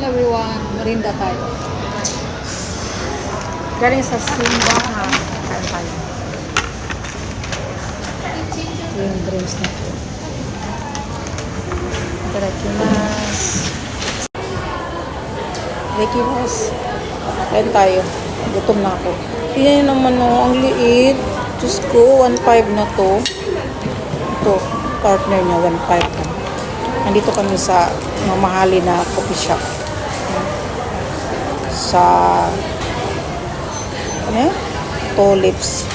Everyone, merinda tayo. Galing sa simbahan. Kain tayo. Yung drinks na ito. Itadakimasu. Itadakimasu. Kain tayo. Gutom na ako. Nyo naman oh, ang liit. Diyos ko, 1.5 na to. Ito, partner niya, 1.5 na. Nandito kami sa mamahali na coffee shop. Sa ano yan? Tulips.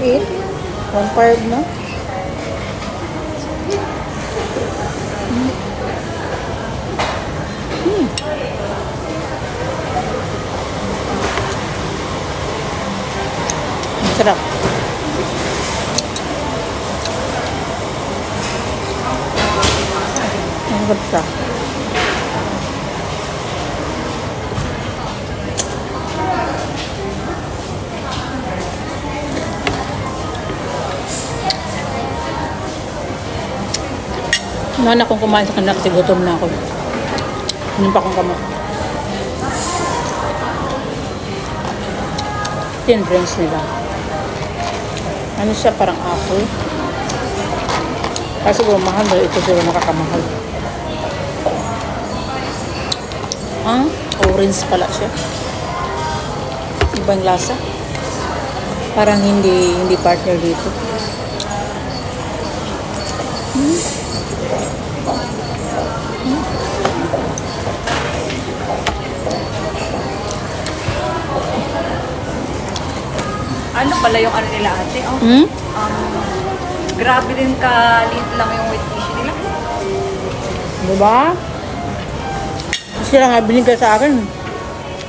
Liit. 1.5 na. Hmm. Ang Sarap. Ang sarap. Nana akong kumain sa kanila kasi gutom na ako. Hindi pa akong kamot. Yung drinks nila. Ano siya, parang apple. Kasi siguro mahal na ito siguro nakakamahal. Ah, orange pala siya. Ibang lasa. Parang hindi hindi partner dito. Ano pala yung ano nila ate? Oh, Hmm? um, grabe din ka lang yung wet tissue nila. Diba? Sila nga binigay sa akin.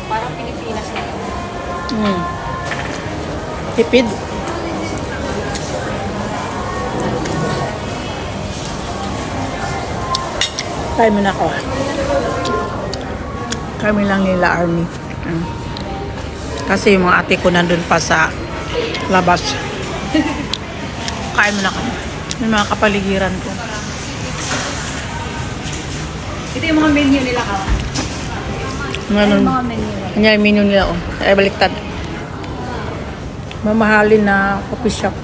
Parang Pilipinas na yun. Hmm. Tipid. Kaya mo na ako. Kami lang nila Army. Hmm. Kasi yung mga ate ko nandun pa sa labas. Kaya mo na kami. Yung mga kapaligiran ko. Ito yung mga menu nila ka. Ngayon, Ano yung mga menu nila? Yan yung menu nila, oh. Ay, baliktad. Mamahalin na coffee shop.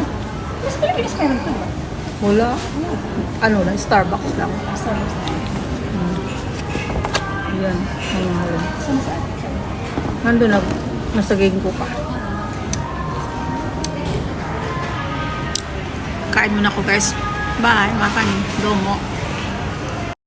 Mas Pilipinas meron ka ba? Wala. Ano lang, Starbucks lang. Yan, mamahalin. Saan saan? Nandun na, nasa gig ko pa. Kain muna ako guys. Bye, mga kanin. Domo.